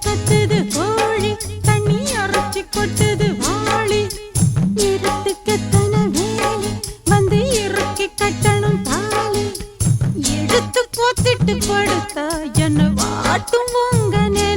கத்துது கோழி தண்ணி அரைச்சி கொட்டுது வாழி இருட்டுக்கு தன வேலி வந்து இறக்கி கட்டணும் தாலி. எடுத்து போத்திட்டு படுத்தா என்ன வாட்டும் உங்கனே